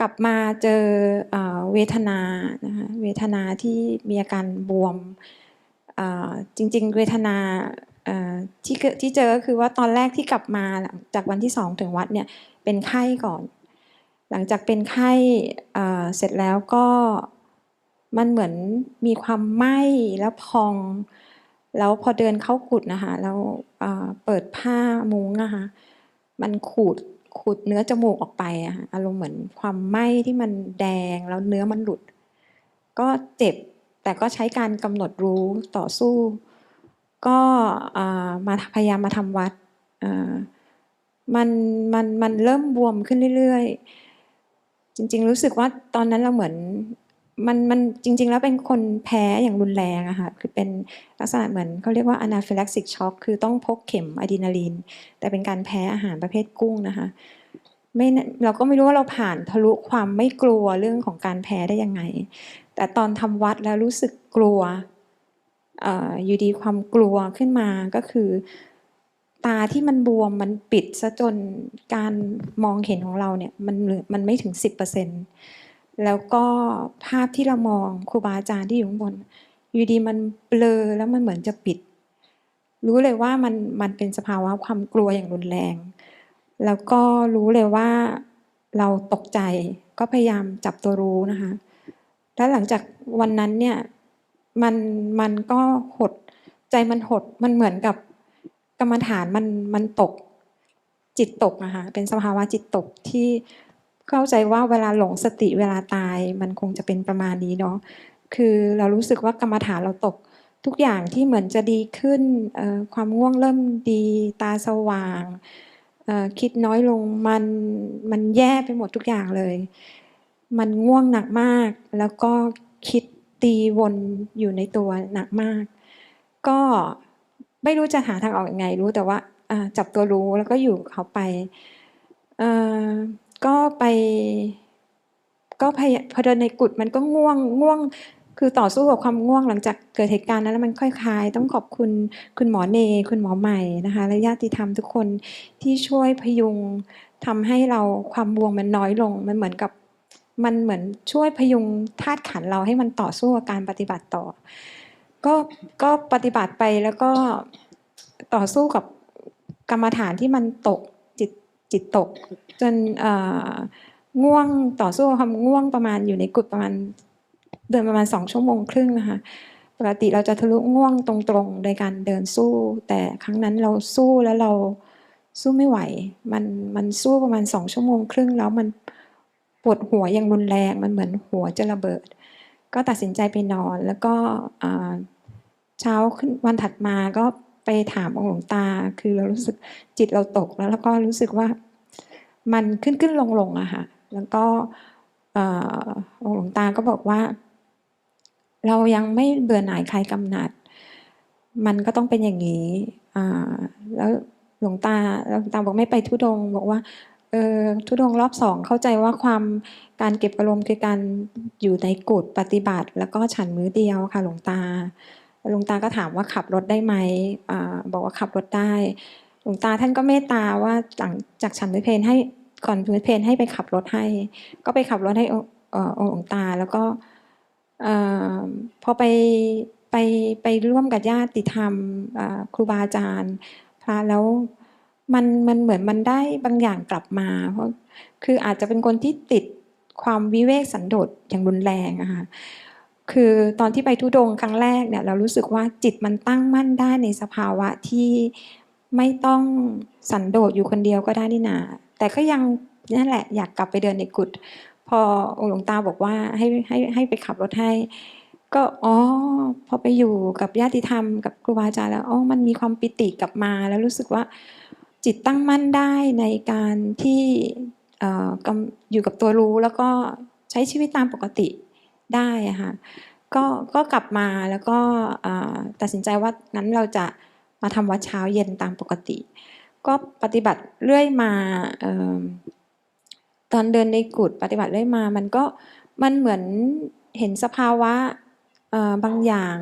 กลับมาเจอเวทนานะคะเวทนาที่มีอาการบวมจริง ๆ เวทนาที่เกิดที่เจอคือว่าตอนแรกที่กลับมาหลังจากวันที่สองถึงวัดเนี่ยเป็นไข้ก่อน หลังจากเป็นไข้เสร็จแล้วก็มันเหมือนมีความไหม้แล้วพอง แล้วพอเดินเข้ากุดนะคะแล้วเอ่อเปิดผ้ามุ้งนะคะมันขูด ขุดเนื้อจมูกออกไปอะค่ะอารมณ์เหมือนความไหม้ที่มันแดงแล้วเนื้อมันหลุด ก็เจ็บแต่ก็ใช้การกำหนดรู้ต่อสู้ ก็มาพยายามมาทำวัดมันมันมันเริ่มบวมขึ้นเรื่อยๆ จริง ๆ รู้สึกว่าตอนนั้นเราเหมือน มันมันจริง ๆ แล้วเป็นคนแพ้อย่างรุนแรงอะค่ะคือเป็นลักษณะเหมือนเขาเรียกว่า anaphylactic shock คือต้องพกเข็มอะดรีนาลีน แต่เป็นการแพ้อาหารประเภทกุ้งนะคะไม่เราก็ไม่รู้ว่าเราผ่านทะลุความไม่กลัวเรื่องของการแพ้ได้ยังไง แต่ตอนทำวัดแล้วรู้สึกกลัวออยู่ดีความกลัวขึ้นมาก็คือ ตาที่มันบวมมันปิดซะจนการมองเห็นของเราเนี่ยมันมันไม่ถึง10% แล้วก็ภาพที่เรามองครูบาอาจารย์ที่อยู่ข้างบน อยู่ดีมันเบลอแล้วมันเหมือนจะปิด รู้เลยว่ามันมันเป็นสภาวะความกลัวอย่างรุนแรง แล้วก็รู้เลยว่าเราตกใจก็พยายามจับตัวรู้นะคะ แล้วหลังจากวันนั้นเนี่ยมันมันก็หดใจมันหดมันเหมือนกับกรรมฐานมันมันตกจิตตกนะคะเป็นสภาวะจิตตกที่ เข้าใจว่าเวลาหลงสติเวลาตายมันคงจะเป็นประมาณนี้เนาะคือเรารู้สึกว่ากรรมฐานเราตกทุกอย่างที่เหมือนจะดีขึ้นความง่วงเริ่มดีตาสว่างคิดน้อยลงมันมันแย่ไปหมดทุกอย่างเลย มันง่วงหนักมาก แล้วก็คิดตีวนอยู่ในตัวหนักมาก ก็ไม่รู้จะหาทางออกยังไงรู้แต่ว่าจับตัวรู้แล้วก็อยู่เขาไป ก็ไป ก็พยพอเดินในกุฏมันก็ง่วงง่วง คือต่อสู้กับความง่วงหลังจากเกิดเหตุการณ์นั้นแล้วมันค่อยคลาย ต้องขอบคุณคุณหมอเน คุณหมอใหม่นะคะและญาติธรรมทุกคนที่ช่วยพยุงทำให้เราความบวงมันน้อยลง มันเหมือนกับมันเหมือนช่วยพยุงธาตุขันเราให้มันต่อสู้กับการปฏิบัติต่อ ก็ก็ปฏิบัติไปแล้วก็ต่อสู้กับกรรมฐานที่มันตก จิตตก จนง่วงต่อสู้ความง่วงประมาณอยู่ในกุฏประมาณเดินประมาณสองชั่วโมงครึ่งนะคะปกติเราจะทะลุง่วงตรงๆโดยการเดินสู้ แต่ครั้งนั้นเราสู้แล้วเราสู้ไม่ไหว มันมันสู้ประมาณสองชั่วโมงครึ่งแล้วมันปวดหัวอย่างรุนแรงมันเหมือนหัวจะระเบิด ก็ตัดสินใจไปนอนแล้วก็เช้าขึ้นวันถัดมาก็ ไปถามองค์หลวงตา คือเรารู้สึกจิตเราตกแล้วแล้วก็รู้สึกว่ามันขึ้นขึ้นลงลงอะค่ะ แล้วก็องค์หลวงตาก็บอกว่า เรายังไม่เบื่อหน่ายใครกำหนัด มันก็ต้องเป็นอย่างนี้แล้วหลวงตาหลวงตาบอกไม่ไปทุดง บอกว่าเออทุดงรอบสองเข้าใจว่าความการเก็บอารมณ์คือการอยู่ในกุฏปฏิบัติ แล้วก็ฉันมื้อเดียวค่ะหลวงตา หลวงตาก็ถามว่าขับรถได้ไหมอบอกว่าขับรถได้หลวงตาท่านก็เมตตาว่าหลังจากฉันมื้อเพลให้ก่อนมื้อเพลให้ไปขับรถให้ ก็ไปขับรถให้องค์เอ่อองหลวงตาแล้วก็พอไปไปไปร่วมกับญาติธรรมครูบาอาจารย์พระแล้วมันมันเหมือนมันได้บางอย่างกลับมาเพราะคืออาจจะเป็นคนที่ติดความวิเวกสันโดษอย่างรุนแรงอะค่ะ คือตอนที่ไปทุดงครั้งแรกเนี่ยเรารู้สึกว่าจิตมันตั้งมั่นได้ในสภาวะที่ไม่ต้องสันโดษอยู่คนเดียวก็ได้นี่นาแต่ก็ยังนั่นแหละอยากกลับไปเดินในกุฏพอองค์หลวงตาบอกว่าให้ให้ให้ไปขับรถให้ ก็อ๋อพอไปอยู่กับญาติธรรมกับครูบาอาจารย์แล้วอ๋อมันมีความปิติกลับมาแล้วรู้สึกว่าจิตตั้งมั่นได้ในการที่อยู่กับตัวรู้แล้วก็ใช้ชีวิตตามปกติ ได้อะค่ะก็ก็กลับมาแล้วก็ตัดสินใจว่างั้นเราจะมาทำวัดเช้าเย็นตามปกติ ก็ปฏิบัติเรื่อยมาเอิ่มตอนเดินในกุฏปฏิบัติเรื่อยมา มันก็มันเหมือนเห็นสภาวะบางอย่าง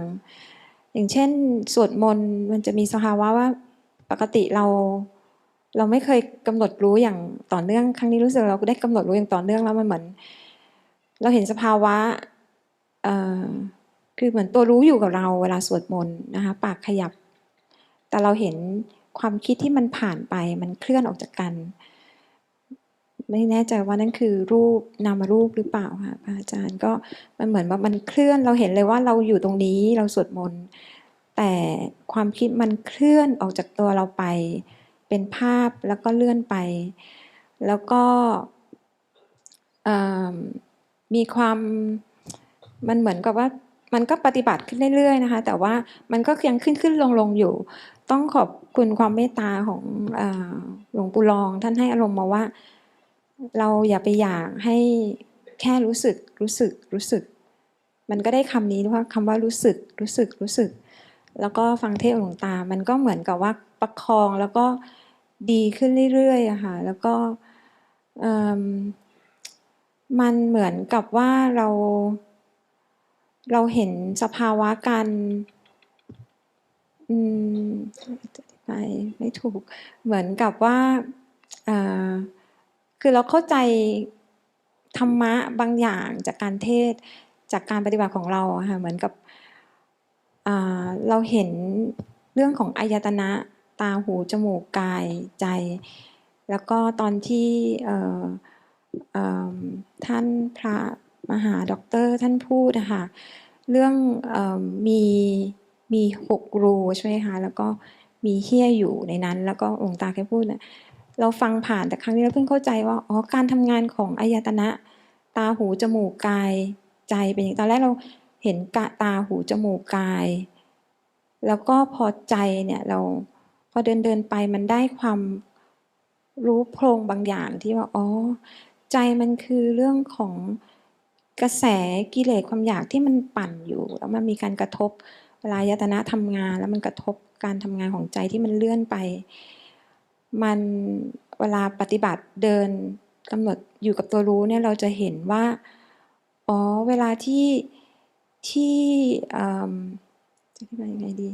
อย่างเช่นสวดมนต์มันจะมีสภาวะว่าปกติเราเราไม่เคยกำหนดรู้อย่างต่อเนื่องครั้งนี้รู้สึกเราได้กำหนดรู้อย่างต่อเนื่องแล้วมันเหมือน เราเห็นสภาวะ คือเหมือนตัวรู้อยู่กับเราเวลาสวดมนต์นะคะปากขยับ แต่เราเห็นความคิดที่มันผ่านไปมันเคลื่อนออกจากกัน ไม่แน่ใจว่านั่นคือรูปนามรูปหรือเปล่าค่ะพระอาจารย์ก็มันเหมือนว่ามันเคลื่อนเราเห็นเลยว่าเราอยู่ตรงนี้เราสวดมนต์แต่ความคิดมันเคลื่อนออกจากตัวเราไป เป็นภาพแล้วก็เลื่อนไป แล้วก็มีความ มันเหมือนกับว่ามันก็ปฏิบัติขึ้นเรื่อยๆนะคะ แต่ว่ามันก็ยังขึ้นขึ้นลงลงอยู่ ต้องขอบคุณความเมตตาของหลวงปู่รองท่านให้อารมณ์มาว่า เราอย่าไปอยากให้แค่รู้สึกรู้สึกรู้สึก มันก็ได้คำนี้ว่าคำว่ารู้สึกรู้สึกรู้สึก แล้วก็ฟังเทศหลวงตา มันก็เหมือนกับว่าประคองแล้วก็ดีขึ้นเรื่อยๆอะค่ะแล้วก็มันเหมือนกับว่าเรา เราเห็นสภาวะการอืมอธิบายไม่ถูก เหมือนกับว่าเออคือเราเข้าใจธรรมะบางอย่างจากการเทศจากการปฏิบัติของเราค่ะเหมือนกับเราเห็นเรื่องของอายตนะตาหูจมูกกายใจ แล้วก็ตอนที่ท่านพระ มหาด็อกเตอร์ท่านพูดนะคะเรื่องอมีมีหกรูใช่ไหมคะแล้วก็มีเฮี้ยอยู่ในนั้น แล้วก็องค์ตาแค่พูดนะเราฟังผ่านแต่ครั้งนี้เราเพิ่งเข้าใจว่าอ๋อการทำงานของอายตนะ ตาหูจมูกกายใจเป็นอย่างตอนแรกเราเห็นกะตาหูจมูกกาย แล้วก็พอใจเนี่ยเราพอเดินเดินไปมันได้ความรู้โพรงบางอย่างที่ว่าอ๋อใจมันคือเรื่องของ กระแสกิเลสความอยากที่มันปั่นอยู่ แล้วมันมีการกระทบเวลายตนะทำงาน แล้วมันกระทบการทำงานของใจที่มันเลื่อนไป มันเวลาปฏิบัติเดินกำหนดอยู่กับตัวรู้เนี่ยเราจะเห็นว่าอ๋อเวลาที่ที่เอิ่มจะอธิบายยังไงดี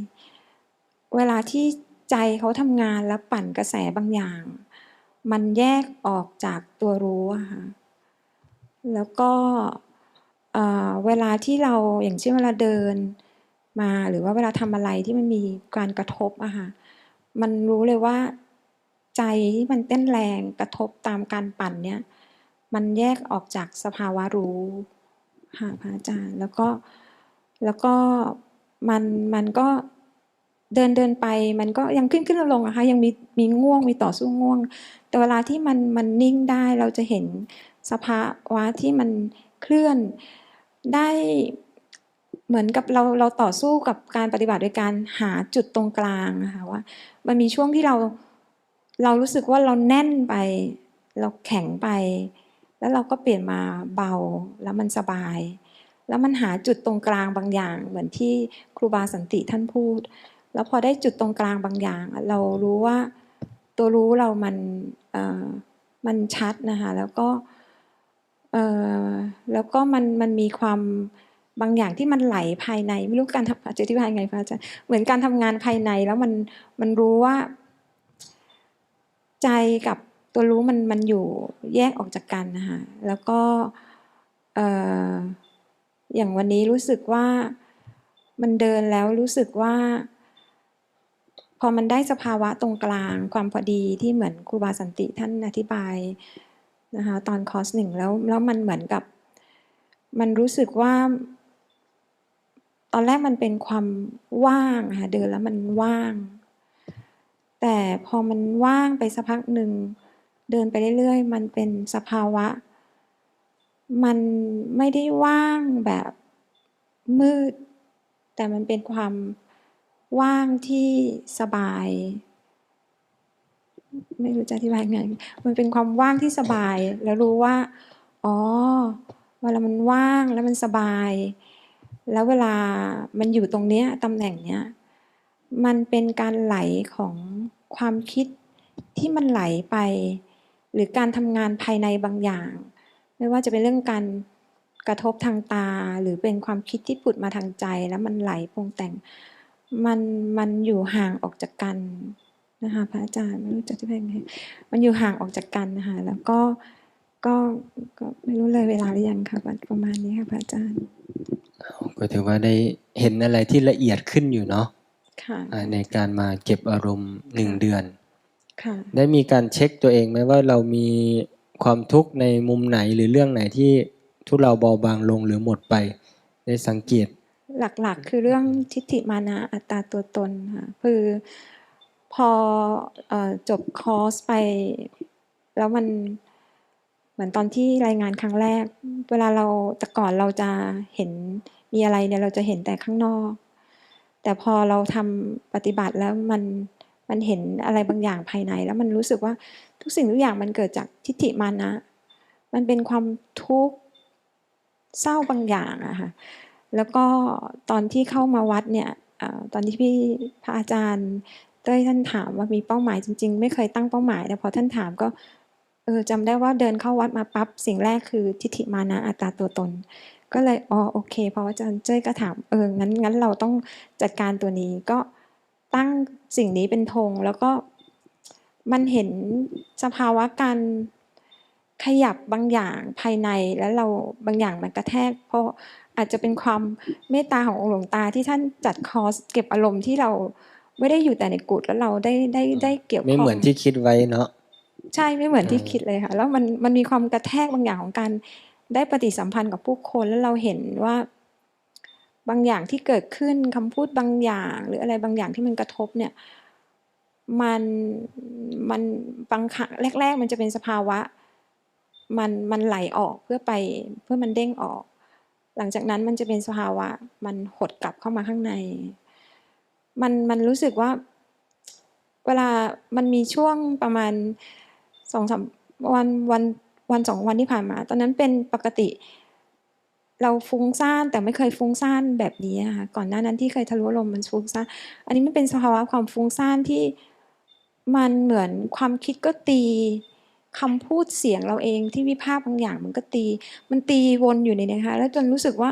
เวลาที่ใจเขาทำงานแล้วปั่นกระแสบางอย่าง มันแยกออกจากตัวรู้อะค่ะแล้วก็ เวลาที่เราอย่างเช่นเวลาเดินมาหรือว่าเวลาทำอะไรที่มันมีการกระทบอะค่ะมันรู้เลยว่า ใจที่มันเต้นแรงกระทบตามการปั่นเนี่ย มันแยกออกจากสภาวะรู้ค่ะพระอาจารย์แล้วก็แล้วก็มันมันก็เดินเดินไป มันก็ยังขึ้นขึ้นลงลงนะคะยังมีมีง่วงมีต่อสู้ง่วง แต่เวลาที่มันมันนิ่งได้เราจะเห็นสภาวะที่มันเคลื่อน ได้เหมือนกับเราเราต่อสู้กับการปฏิบัติโดยการหาจุดตรงกลางนะคะว่า มันมีช่วงที่เราเรารู้สึกว่าเราแน่นไป เราแข็งไป แล้วเราก็เปลี่ยนมาเบาแล้วมันสบาย แล้วมันหาจุดตรงกลางบางอย่าง เหมือนที่ครูบาสันติท่านพูด แล้วพอได้จุดตรงกลางบางอย่าง เรารู้ว่าตัวรู้เรามันเอ่อมันชัดนะคะแล้วก็ เอ่อแล้วก็มันมันมีความบางอย่างที่มันไหลภายในไม่รู้การทำจะอธิบายยังไงพระอาจารย์เหมือนการทำงานภายในแล้วมันมันรู้ว่า ใจกับตัวรู้มันมันอยู่แยกออกจากกันนะคะแล้วก็เอ่ออย่างวันนี้รู้สึกว่ามันเดินแล้วรู้สึกว่า พอมันได้สภาวะตรงกลาง ความพอดีที่เหมือนครูบาสันติท่านอธิบาย นะคะตอนคอร์สหนึ่งแล้วแล้วมันเหมือนกับ มันรู้สึกว่า ตอนแรกมันเป็นความว่างค่ะเดินแล้วมันว่าง แต่พอมันว่างไปสักพักหนึ่งเดินไปเรื่อยๆ มันเป็นสภาวะ มันไม่ได้ว่างแบบมืด แต่มันเป็นความว่างที่สบาย ไม่รู้จะอธิบายไงมันเป็นความว่างที่สบาย แล้วรู้ว่า อ๋อ เวลามันว่างแล้วมันสบาย แล้วเวลามันอยู่ตรงเนี้ยตำแหน่งเนี้ย มันเป็นการไหลของความคิดที่มันไหลไป หรือการทำงานภายในบางอย่าง ไม่ว่าจะเป็นเรื่องการกระทบทางตา หรือเป็นความคิดที่ผุดมาทางใจ แล้วมันไหลปรุงแต่ง มันมันอยู่ห่างออกจากกัน นะคะพระอาจารย์ไม่รู้จะอธิบายยังไงมันอยู่ห่างออกจากกันนะคะแล้วก็ก็ก็ไม่รู้เลยเวลาหรือยังค่ะประมาณนี้ค่ะพระอาจารย์ก็ถือว่าได้เห็นอะไรที่ละเอียดขึ้นอยู่เนาะค่ะอ่าในการมาเก็บอารมณ์หนึ่งเดือนค่ะได้มีการเช็คตัวเองไหมว่าเรามีความทุกข์ในมุมไหนหรือเรื่องไหนที่ทุเราเบาบางลงหรือหมดไป ได้สังเกต หลักๆ คือเรื่องทิฏฐิมานะอัตตาตัวตนค่ะคือ พออจบคอร์สไป แล้วมันเหมือนตอนที่รายงานครั้งแรก เวลาเราแต่ก่อนเราจะเห็นมีอะไรเนี่ยเราจะเห็นแต่ข้างนอก แต่พอเราทำปฏิบัติแล้วมันมันเห็นอะไรบางอย่างภายใน แล้วมันรู้สึกว่าทุกสิ่งทุกอย่างมันเกิดจากทิฏฐิมานะ มันเป็นความทุกข์เศร้าบางอย่างอะค่ะแล้วก็ตอนที่เข้ามาวัดเนี่ยอตอนที่พี่พระอาจารย์ ต้ยท่านถามว่ามีเป้าหมายจริง ๆ ไม่เคยตั้งเป้าหมาย แต่พอท่านถามก็เออจำได้ว่าเดินเข้าวัดมาปั๊บสิ่งแรกคือทิฏฐิมานะอัตตาตัวตน ก็เลยอ๋อโอเคเพออาจารย์เจ้ยก็ถามเอองั้นงั้นเราต้องจัดการตัวนี้ก็ตั้งสิ่งนี้เป็นธงแล้วก็มันเห็นสภาวะการขยับบางอย่างภายในแล้วเราบางอย่างมันกระแทก เพราะอาจจะเป็นความเมตตาขององค์หลวงตาที่ท่านจัดคอร์สเก็บอารมณ์ที่เรา ไม่ได้อยู่แต่ในกุฏแล้วเราได้ได้ได้เกี่ยวข้องไม่เหมือนที่คิดไว้เนาะใช่ไม่เหมือนที่เออคิดเลยค่ะ แล้วมันมันมีความกระแทกบางอย่างของการได้ปฏิสัมพันธ์กับผู้คนแล้วเราเห็นว่า บางอย่างที่เกิดขึ้นคำพูดบางอย่าง หรืออะไรบางอย่างที่มันกระทบเนี่ยมันมันบางครั้งแรก ๆ มันจะเป็นสภาวะ มันมันไหลออกเพื่อไปเพื่อมันเด้งออก หลังจากนั้นมันจะเป็นสภาวะ มันหดกลับเข้ามาข้างใน มันมันรู้สึกว่า เวลามันมีช่วงประมาณสองสามวันวันวันสองวันที่ผ่านมา ตอนนั้นเป็นปกติ เราฟุ้งซ่านแต่ไม่เคยฟุ้งซ่านแบบนี้อะค่ะก่อนหน้านั้นที่เคยทะลุลมมันฟุ้งซ่านอันนี้มันเป็นสภาวะความฟุ้งซ่านที่มันเหมือนความคิดก็ตีคำพูดเสียงเราเองที่วิพากษ์บางอย่างมันก็ตี มันตีวนอยู่ในนี้นะคะแล้วจนรู้สึกว่า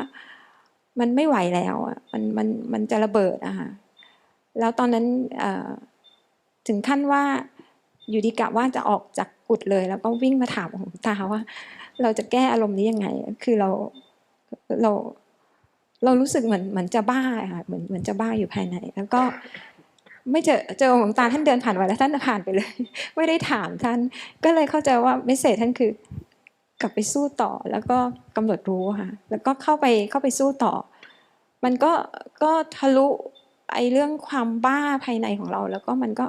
มันไม่ไหวแล้วอะมันมันมันจะระเบิดอะค่ะ แล้วตอนนั้นถึงขั้นว่าอยู่ดีกะว่าจะออกจากกุฏเลย แล้วก็วิ่งมาถามหลวงตาว่า เราจะแก้อารมณ์นี้ยังไง คือเราเราเรารู้สึกเหมือนเหมือนจะบ้าค่ะเหมือนเหมือนจะบ้าอยู่ภายใน แล้วก็ไม่เจอเจอหลวงตาท่านเดินผ่านไปแล้วท่านผ่านไปเลย ไม่ได้ถามท่าน ก็เลยเข้าใจว่าเมสเซจท่านคือกลับไปสู้ต่อแล้วก็กำหนดรู้ค่ะแล้วก็เข้าไปเข้าไปสู้ต่อ มันก็ก็ทะลุ ไอ้เรื่องความบ้าภายในของเรา แล้วก็มันก็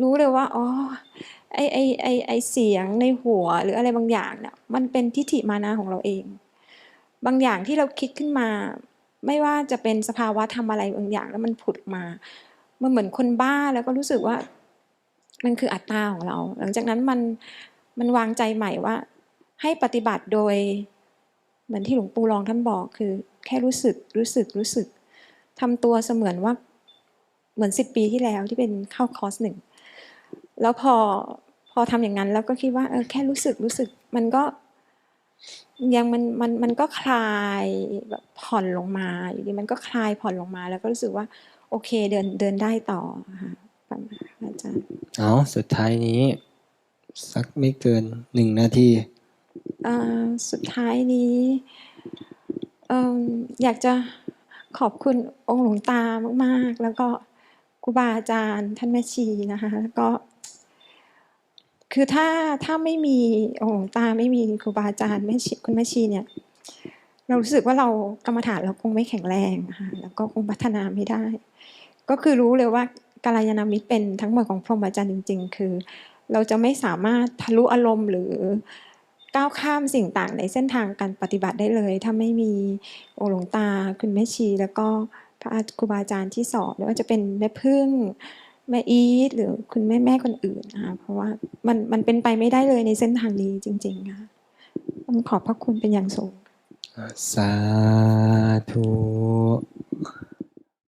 รู้เลยว่าอ๋อไอ้ไอ้ไอ้ไอ้เสียงในหัวหรืออะไรบางอย่างเนี่ยมันเป็นทิฏฐิมานะของเราเอง บางอย่างที่เราคิดขึ้นมา ไม่ว่าจะเป็นสภาวะทำอะไรบางอย่างแล้วมันผุดมา มันเหมือนคนบ้าแล้วก็รู้สึกว่า มันคืออัตตาของเรา หลังจากนั้นมันมันวางใจใหม่ว่า ให้ปฏิบัติโดย เหมือนที่หลวงปู่รองท่านบอกคือ แค่รู้สึกรู้สึกรู้สึก ทำตัวเสมือนว่าเหมือนสิบปีที่แล้วที่เป็นเข้าคอร์สหนึ่งแล้วพอพอทำอย่างนั้นแล้วก็คิดว่าเออแค่รู้สึกรู้สึกมันก็ยังมันมันมันก็คลายแบบผ่อนลงมาอยู่ดีมันก็คลายผ่อนลงมา แล้วก็รู้สึกว่า โอเคเดินเดินได้ต่อค่ะประมาณอาจารย์เอาสุดท้ายนี้ สักไม่เกินหนึ่งนาทีเอ่อสุดท้ายนี้เอิ่มอยากจะ ขอบคุณองค์หลวงตามาก ๆ แล้วก็ครูบาอาจารย์ท่านแม่ชีนะคะแล้วก็ คือถ้าถ้าไม่มีองค์หลวงตาไม่มีครูบาอาจารย์แม่ชีคุณแม่ชีเนี่ย เรารู้สึกว่าเรากรรมฐานเราคงไม่แข็งแรงนะคะแล้วก็คงพัฒนาไม่ได้ ก็คือรู้เลยว่ากาลยานามิตรเป็นทั้งหมดของพรหมอาจารย์จริง ๆ คือ เราจะไม่สามารถทะลุอารมณ์หรือ ก้าวข้ามสิ่งต่างในเส้นทางการปฏิบัติได้เลย ถ้าไม่มีองค์หลวงตาคุณแม่ชี แล้วก็พระครูบาอาจารย์ที่สอนไม่ว่าจะเป็นแม่พึ่งแม่อีทหรือคุณแม่แม่คนอื่นนะคะเพราะว่ามันมันเป็นไปไม่ได้เลยในเส้นทางนี้จริงๆค่ะต้องขอบพระคุณเป็นอย่างสูงสาธุ